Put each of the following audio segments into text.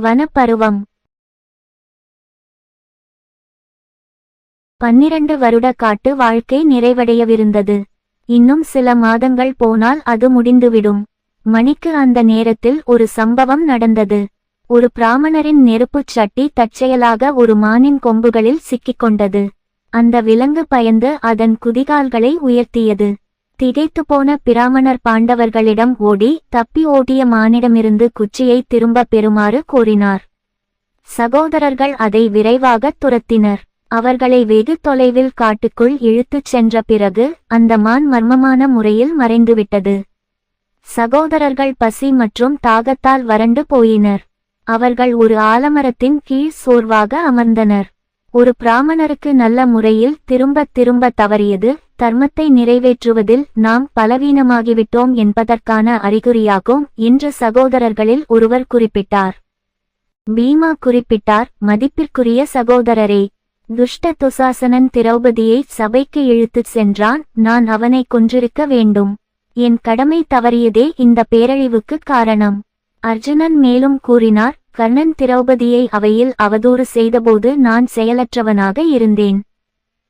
வனப்பருவம். பன்னிரண்டு வருட காட்டு வாழ்க்கை நிறைவடையவிருந்தது. இன்னும் சில மாதங்கள் போனால் அது முடிந்துவிடும். மணிக்கு அந்த நேரத்தில் ஒரு சம்பவம் நடந்தது. ஒரு பிராமணரின் நெருப்புச் சட்டி தற்செயலாக ஒரு மானின் கொம்புகளில் சிக்கிக்கொண்டது. அந்த விலங்கு பயந்து அதன் குதிகால்களை உயர்த்தியது. திகைத்துப் போன பிராமணர் பாண்டவர்களிடம் ஓடி தப்பி ஓடிய மானிடமிருந்து குச்சியை திரும்ப பெறுமாறு கூறினார் சகோதரர்கள் அதை விரைவாக துரத்தினர். அவர்களை வெகு தொலைவில் காட்டுக்குள் இழுத்துச் சென்ற பிறகு அந்த மான் மர்மமான முறையில் மறைந்துவிட்டது. சகோதரர்கள் பசி மற்றும் தாகத்தால் வறண்டு போயினர். அவர்கள் ஒரு ஆலமரத்தின் கீழ் சோர்வாக அமர்ந்தனர். ஒரு பிராமணருக்கு நல்ல முறையில் திரும்பத் திரும்ப தவறியது தர்மத்தை நிறைவேற்றுவதில் நாம் பலவீனமாகிவிட்டோம் என்பதற்கான அறிகுறியாகும் என்று சகோதரர்களில் ஒருவர் குறிப்பிட்டார். பீமா குறிப்பிட்டார் மதிப்பிற்குரிய சகோதரரே துஷ்ட துசாசனன் திரௌபதியை சபைக்கு இழுத்துச் சென்றான் நான் அவனை கொன்றிருக்க வேண்டும். என் கடமை தவறியதே இந்த பேரழிவுக்கு காரணம். அர்ஜுனன் மேலும் கூறினார் கர்ணன் திரௌபதியை அவையில் அவதூறு செய்தபோது நான் செயலற்றவனாக இருந்தேன்.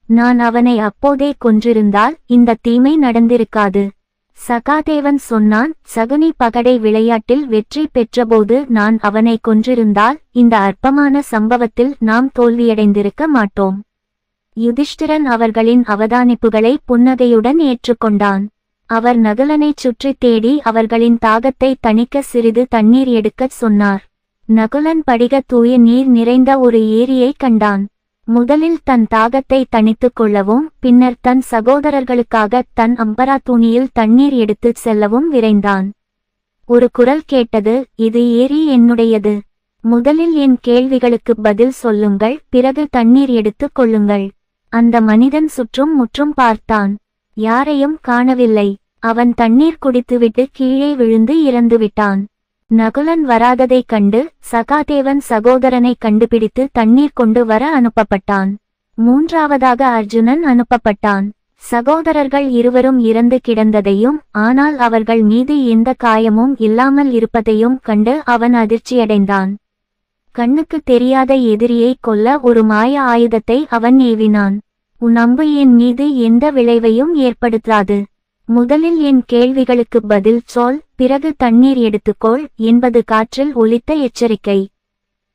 நான் அவனை அப்போதே கொன்றிருந்தால் இந்த தீமை நடந்திருக்காது. சகாதேவன் சொன்னான் சகுனி பகடை விளையாட்டில் வெற்றி பெற்றபோது நான் அவனை கொன்றிருந்தால் இந்த அற்பமான சம்பவத்தில் நாம் தோல்வியடைந்திருக்க மாட்டோம். யுதிஷ்டிரன் அவர்களின் அவதானிப்புகளை புன்னகையுடன் ஏற்றுக்கொண்டான். அவர் நகுலனைச் சுற்றித் தேடி அவர்களின் தாகத்தை தணிக்க சிறிது தண்ணீர் எடுக்கச் சொன்னார். நகுலன் படிக தூய நீர் நிறைந்த ஒரு ஏரியை கண்டான். முதலில் தன் தாகத்தை தணித்துக் கொள்ளவும் பின்னர் தன் சகோதரர்களுக்காக தன் அம்பரா துணியில் தண்ணீர் எடுத்துச் செல்லவும் விரைந்தான். ஒரு குரல் கேட்டது இது ஏரி என்னுடையது? முதலில் என் கேள்விகளுக்கு பதில் சொல்லுங்கள் பிறகு தண்ணீர் எடுத்துக் கொள்ளுங்கள். அந்த மனிதன் சுற்றும் முற்றும் பார்த்தான். யாரையும் காணவில்லை. அவன் தண்ணீர் குடித்துவிட்டு கீழே விழுந்து இறந்துவிட்டான். நகுலன் வராததைக் கண்டு சகாதேவன் சகோதரனை கண்டுபிடித்து தண்ணீர் கொண்டு வர அனுப்பப்பட்டான். மூன்றாவதாக அர்ஜுனன் அனுப்பப்பட்டான். சகோதரர்கள் இருவரும் இறந்து கிடந்ததையும் ஆனால் அவர்கள் மீது எந்த காயமும் இல்லாமல் இருப்பதையும் கண்டு அவன் அதிர்ச்சியடைந்தான். கண்ணுக்கு தெரியாத எதிரியைக் கொல்ல ஒரு மாய ஆயுதத்தை அவன் ஏவினான். உன் அம்பு என் மீது எந்த விளைவையும் ஏற்படுத்தாது. முதலில் என் கேள்விகளுக்கு பதில் சொல் பிறகு தண்ணீர் எடுத்துக்கொள் என்பது காற்றில் ஒலித்த எச்சரிக்கை.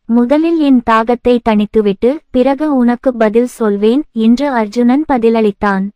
முதலில் என் தாகத்தை தணித்துவிட்டு பிறகு உனக்கு பதில் சொல்வேன் என்று அர்ஜுனன் பதிலளித்தான்.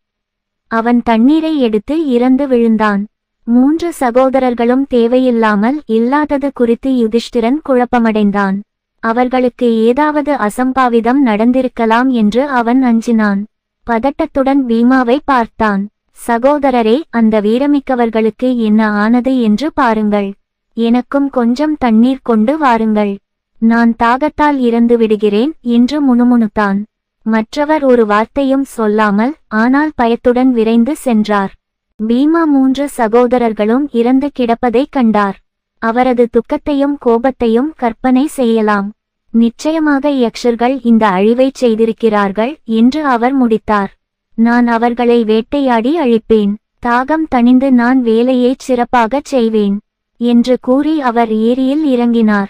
அவன் தண்ணீரை எடுத்து இறந்து விழுந்தான். மூன்று சகோதரர்களும் தேவையில்லாமல் இல்லாதது குறித்து யுதிஷ்டிரன் குழப்பமடைந்தான். அவர்களுக்கு ஏதாவது அசம்பாவிதம் நடந்திருக்கலாம் என்று அவன் அஞ்சினான். பதட்டத்துடன் பீமாவை பார்த்தான். சகோதரரே அந்த வீரமிக்கவர்களுக்கு என்ன ஆனது என்று பாருங்கள். எனக்கும் கொஞ்சம் தண்ணீர் கொண்டு வாருங்கள். நான் தாகத்தால் இறந்து விடுகிறேன் என்று முணுமுணுத்தான். மற்றவர் ஒரு வார்த்தையும் சொல்லாமல் ஆனால் பயத்துடன் விரைந்து சென்றார். பீமா மூன்று சகோதரர்களும் இறந்து கிடப்பதைக் கண்டார். அவரது துக்கத்தையும் கோபத்தையும் கற்பனை செய்யலாம். நிச்சயமாக யக்ஷர்கள் இந்த அழிவைச் செய்திருக்கிறார்கள் என்று அவர் முடித்தார். நான் அவர்களை வேட்டையாடி அழிப்பேன். தாகம் தணிந்து நான் வேலையைச் சிறப்பாகச் செய்வேன் என்று கூறி அவர் ஏரியில் இறங்கினார்.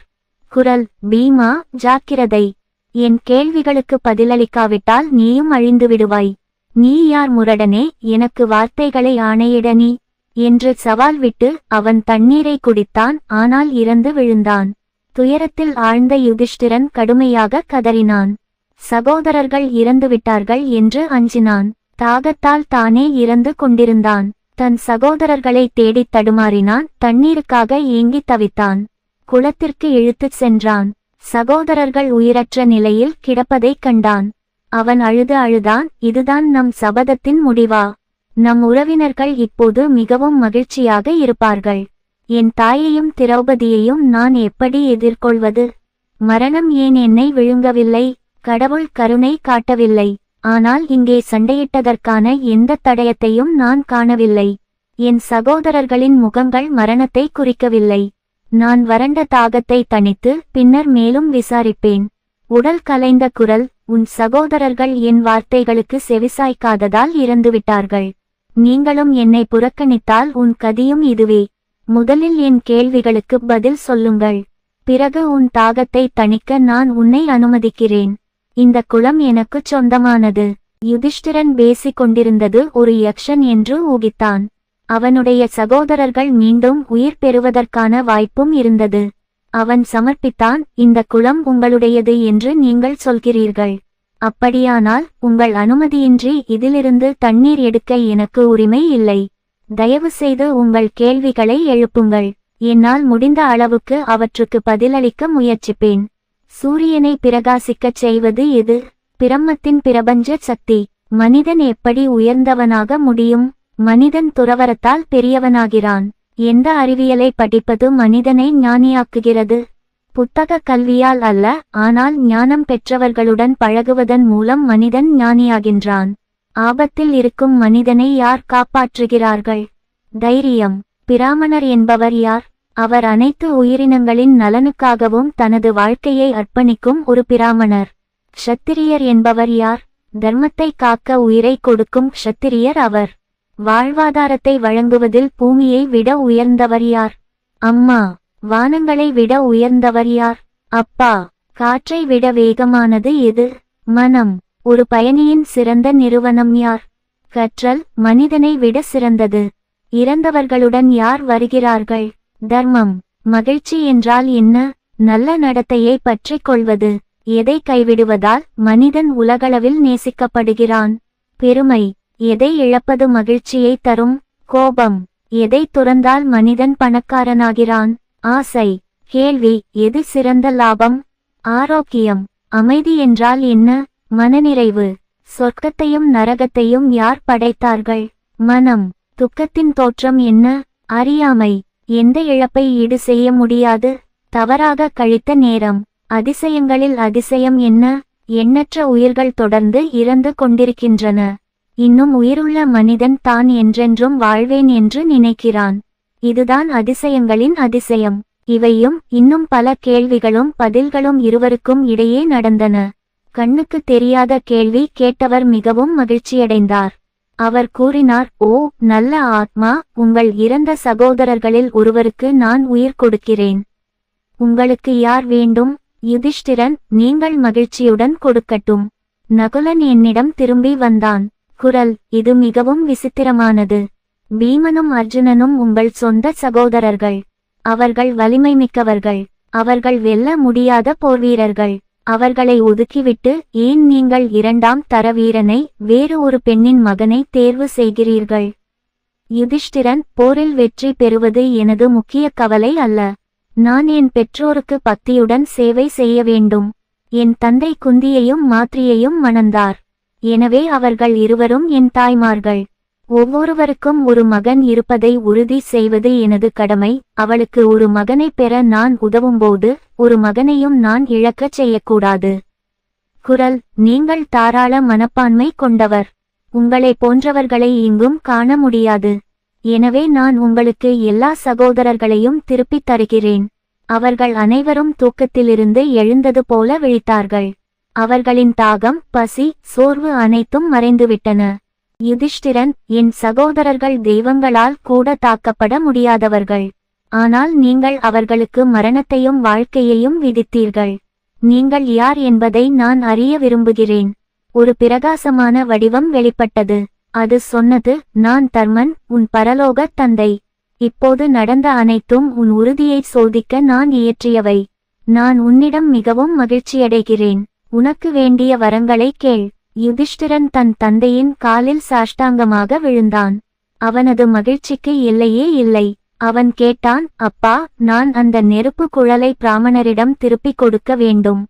குரல் பீமா ஜாக்கிரதை. என் கேள்விகளுக்கு பதிலளிக்காவிட்டால் நீயும் அழிந்து விடுவாய். நீ யார் முரடனே எனக்கு வார்த்தைகளை ஆணையிட நீ என்று சவால் விட்டு அவன் தண்ணீரை குடித்தான் ஆனால் இறந்து விழுந்தான். துயரத்தில் ஆழ்ந்த யுதிஷ்டிரன் கடுமையாக கதறினான். சகோதரர்கள் இறந்துவிட்டார்கள் என்று அஞ்சினான். தாகத்தால் தானே இறந்து கொண்டிருந்தான். தன் சகோதரர்களை தேடித் தடுமாறினான். தண்ணீருக்காக ஏங்கித் தவித்தான். குளத்திற்கு இழுத்துச் சென்றான். சகோதரர்கள் உயிரற்ற நிலையில் கிடப்பதைக் கண்டான். அவன் அழுது அழுதான் இதுதான் நம் சபதத்தின் முடிவா? நம் உறவினர்கள் இப்போது மிகவும் மகிழ்ச்சியாக இருப்பார்கள். என் தாயையும் திரௌபதியையும் நான் எப்படி எதிர்கொள்வது? மரணம் ஏன் என்னை விழுங்கவில்லை? கடவுள் கருணை காட்டவில்லை. ஆனால் இங்கே சண்டையிட்டதற்கான எந்த தடயத்தையும் நான் காணவில்லை. என் சகோதரர்களின் முகங்கள் மரணத்தை குறிக்கவில்லை. நான் வறண்ட தாகத்தை தணித்து பின்னர் மேலும் விசாரிப்பேன். உடல் கலைந்த குரல் உன் சகோதரர்கள் என் வார்த்தைகளுக்கு செவிசாய்க்காததால் இறந்துவிட்டார்கள். நீங்களும் என்னை புறக்கணித்தால் உன் கதியும் இதுவே. முதலில் என் கேள்விகளுக்கு பதில் சொல்லுங்கள். பிறகு உன் தாகத்தை தணிக்க நான் உன்னை அனுமதிக்கிறேன். இந்த குளம் எனக்குச் சொந்தமானது. யுதிஷ்டிரன் பேசிக் கொண்டிருந்தது ஒரு யக்ஷன் என்று ஊகித்தான். அவனுடைய சகோதரர்கள் மீண்டும் உயிர் பெறுவதற்கான வாய்ப்பும் இருந்தது. அவன் சமர்ப்பித்தான் இந்த குளம் உங்களுடையது என்று நீங்கள் சொல்கிறீர்கள். அப்படியானால் உங்கள் அனுமதியின்றி இதிலிருந்து தண்ணீர் எடுக்க எனக்கு உரிமை இல்லை. தயவு செய்து உங்கள் கேள்விகளை எழுப்புங்கள். என்னால் முடிந்த அளவுக்கு அவற்றுக்கு பதிலளிக்க முயற்சிப்பேன். சூரியனை பிரகாசிக்கச் செய்வது எது? பிரம்மத்தின் பிரபஞ்ச சக்தி. மனிதன் எப்படி உயர்ந்தவனாக முடியும்? மனிதன் துறவரத்தால் பெரியவனாகிறான். எந்த அறிவியலை படிப்பது மனிதனை ஞானியாக்குகிறது? புத்தக கல்வியால் அல்ல ஆனால் ஞானம் பெற்றவர்களுடன் பழகுவதன் மூலம் மனிதன் ஞானியாகின்றான். ஆபத்தில் இருக்கும் மனிதனை யார் காப்பாற்றுகிறார்கள்? தைரியம். பிராமணர் என்பவர் யார்? அவர் அனைத்து உயிரினங்களின் நலனுக்காகவும் தனது வாழ்க்கையை அர்ப்பணிக்கும் ஒரு பிராமணர். க்ஷத்திரியர் என்பவர் யார்? தர்மத்தை காக்க உயிரை கொடுக்கும் க்ஷத்திரியர் அவர். வாழ்வாதாரத்தை வழங்குவதில் பூமியை விட உயர்ந்தவர் யார்? அம்மா வானங்களை விட உயர்ந்தவர் யார்? அப்பா காற்றை விட வேகமானது எது? மனம் ஒரு பயணியின் சிறந்த நிறுவனம் யார்? கற்றல் மனிதனை விட சிறந்தது. இறந்தவர்களுடன் யார் வருகிறார்கள்? தர்மம். மகிழ்ச்சி என்றால் என்ன? நல்ல நடத்தையை பற்றிக் கொள்வது. எதை கைவிடுவதால் மனிதன் உலகளவில் நேசிக்கப்படுகிறான்? பெருமை. எதை இழப்பது மகிழ்ச்சியை தரும்? கோபம். எதை துறந்தால் மனிதன் பணக்காரனாகிறான்? ஆசை. கேள்வி. எது சிறந்த லாபம்? ஆரோக்கியம். அமைதி என்றால் என்ன? மனநிறைவு. சொர்க்கத்தையும் நரகத்தையும் யார் படைத்தார்கள்? மனம். துக்கத்தின் தோற்றம் என்ன? அறியாமை. எந்த இழப்பை ஈடு செய்ய முடியாது. தவறாக கழித்த நேரம். அதிசயங்களில் அதிசயம் என்ன? எண்ணற்ற உயிர்கள் தொடர்ந்து இறந்து கொண்டிருக்கின்றன. இன்னும் உயிருள்ள மனிதன் தான் என்றென்றும் வாழ்வேன் என்று நினைக்கிறான். இதுதான் அதிசயங்களின் அதிசயம். இவையும் இன்னும் பல கேள்விகளும் பதில்களும் இருவருக்கும் இடையே நடந்தன. கண்ணுக்கு தெரியாத கேள்வி கேட்டவர் மிகவும் மகிழ்ச்சியடைந்தார். அவர் கூறினார் ஓ நல்ல ஆத்மா உங்கள் இறந்த சகோதரர்களில் ஒருவருக்கு நான் உயிர் கொடுக்கிறேன். உங்களுக்கு யார் வேண்டும்? யுதிஷ்டிரன் நீங்கள் மகிழ்ச்சியுடன் கொடுக்கட்டும். நகுலன் என்னிடம் திரும்பி வந்தான். குரல் இது மிகவும் விசித்திரமானது. பீமனும் அர்ஜுனனும் உங்கள் சொந்த சகோதரர்கள். அவர்கள் வலிமை மிக்கவர்கள் அவர்கள் வெல்ல முடியாத போர்வீரர்கள். அவர்களை ஒதுக்கிவிட்டு ஏன் நீங்கள் இரண்டாம் தர வீரனை வேறு ஒரு பெண்ணின் மகனை தேர்வு செய்கிறீர்கள்? யுதிஷ்டிரன் போரில் வெற்றி பெறுவது எனது முக்கிய கவலை அல்ல. நான் என் பெற்றோருக்கு பக்தியுடன் சேவை செய்ய வேண்டும். என் தந்தை குந்தியையும் மாத்ரியையும் மணந்தார். எனவே அவர்கள் இருவரும் என் தாய்மார்கள். ஒவ்வொருவருக்கும் ஒரு மகன் இருப்பதை உறுதி செய்வது எனது கடமை. அவளுக்கு ஒரு மகனை பெற நான் உதவும்போது ஒரு மகனையும் நான் இழக்கச் செய்யக்கூடாது. குரல் நீங்கள் தாராள மனப்பான்மை கொண்டவர். உங்களை போன்றவர்களை இங்கும் காண முடியாது. எனவே நான் உங்களுக்கு எல்லா சகோதரர்களையும் திருப்பித் தருகிறேன். அவர்கள் அனைவரும் தூக்கத்திலிருந்து எழுந்தது போல விழித்தார்கள். அவர்களின் தாகம் பசி சோர்வு அனைத்தும் மறைந்துவிட்டன. யுதிஷ்டிரன் என் சகோதரர்கள் தெய்வங்களால் கூட தாக்கப்பட முடியாதவர்கள். ஆனால் நீங்கள் அவர்களுக்கு மரணத்தையும் வாழ்க்கையையும் விதித்தீர்கள். நீங்கள் யார் என்பதை நான் அறிய விரும்புகிறேன். ஒரு பிரகாசமான வடிவம் வெளிப்பட்டது. அது சொன்னது நான் தர்மன் உன் பரலோக தந்தை. இப்போது நடந்த அனைத்தும் உன் உறுதியை சோதிக்க நான் இயற்றியவை. நான் உன்னிடம் மிகவும் மகிழ்ச்சியடைகிறேன். உனக்கு வேண்டிய வரங்களை கேள். யுதிஷ்டிரன் தன் தந்தையின் காலில் சாஷ்டாங்கமாக விழுந்தான். அவனது மகிழ்ச்சிக்கு இல்லையே இல்லை. அவன் கேட்டான் அப்பா நான் அந்த நெருப்பு குழலை பிராமணரிடம் திருப்பிக் கொடுக்க வேண்டும்.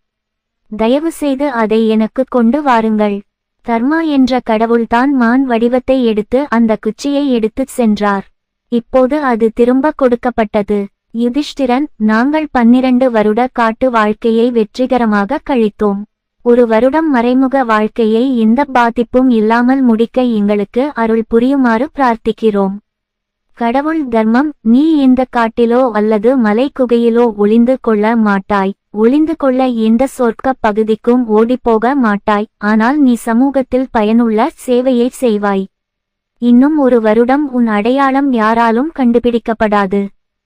தயவு செய்து அதை எனக்கு கொண்டு வாருங்கள் தர்மா என்ற கடவுள்தான் மான் வடிவத்தை எடுத்து அந்த குச்சியை எடுத்துச் சென்றார். இப்போது அது திரும்ப கொடுக்கப்பட்டது. யுதிஷ்டிரன் நாங்கள் பன்னிரண்டு வருட காட்டு வாழ்க்கையை வெற்றிகரமாக கழித்தோம். ஒரு வருடம் மறைமுக வாழ்க்கையை எந்த பாதிப்பும் இல்லாமல் முடிக்க எங்களுக்கு அருள் புரியுமாறு பிரார்த்திக்கிறோம். கடவுள் தர்மம் நீ எந்த காட்டிலோ அல்லது மலை குகையிலோ ஒளிந்து கொள்ள மாட்டாய். ஒளிந்து கொள்ள எந்த சொர்க்க பகுதிக்கும் ஓடிப்போக மாட்டாய். ஆனால் நீ சமூகத்தில் பயனுள்ள சேவையை செய்வாய். இன்னும் ஒரு வருடம் உன் அடையாளம் யாராலும் கண்டுபிடிக்கப்படாது.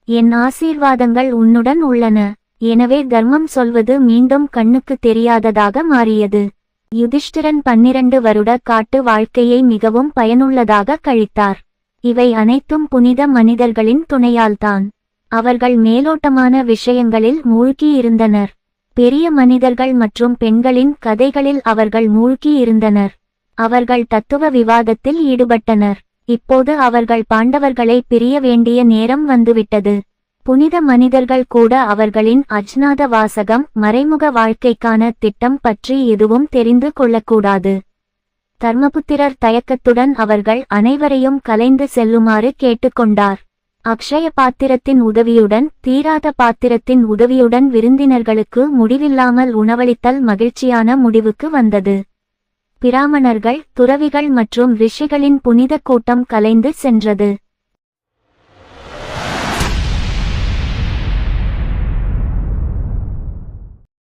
என் ஆசீர்வாதங்கள் உன்னுடன் உள்ளன. எனவே தர்மம் சொல்வது மீண்டும் கண்ணுக்கு தெரியாததாக மாறியது. யுதிஷ்டிரன் பன்னிரண்டு வருட காட்டு வாழ்க்கையை மிகவும் பயனுள்ளதாக கழித்தார். இவை அனைத்தும் புனித மனிதர்களின் துணையால்தான். அவர்கள் மேலோட்டமான விஷயங்களில் மூழ்கியிருந்தனர். பெரிய மனிதர்கள் மற்றும் பெண்களின் கதைகளில் அவர்கள் மூழ்கி இருந்தனர் அவர்கள் தத்துவ விவாதத்தில் ஈடுபட்டனர். இப்போது அவர்கள் பாண்டவர்களை பிரிய வேண்டிய நேரம் வந்துவிட்டது. புனித மனிதர்கள் கூட அவர்களின் அஜ்நாத வாசகம் மறைமுக வாழ்க்கைக்கான திட்டம் பற்றி எதுவும் தெரிந்து கொள்ளக்கூடாது. தர்மபுத்திரர் தயக்கத்துடன் அவர்கள் அனைவரையும் கலைந்து செல்லுமாறு கேட்டுக்கொண்டார். அக்ஷய பாத்திரத்தின் உதவியுடன் தீராத பாத்திரத்தின் உதவியுடன் விருந்தினர்களுக்கு முடிவில்லாமல் உணவளித்தல் மகிழ்ச்சியான முடிவுக்கு வந்தது. பிராமணர்கள் துறவிகள் மற்றும் ரிஷிகளின் புனித கூட்டம் கலைந்து சென்றது.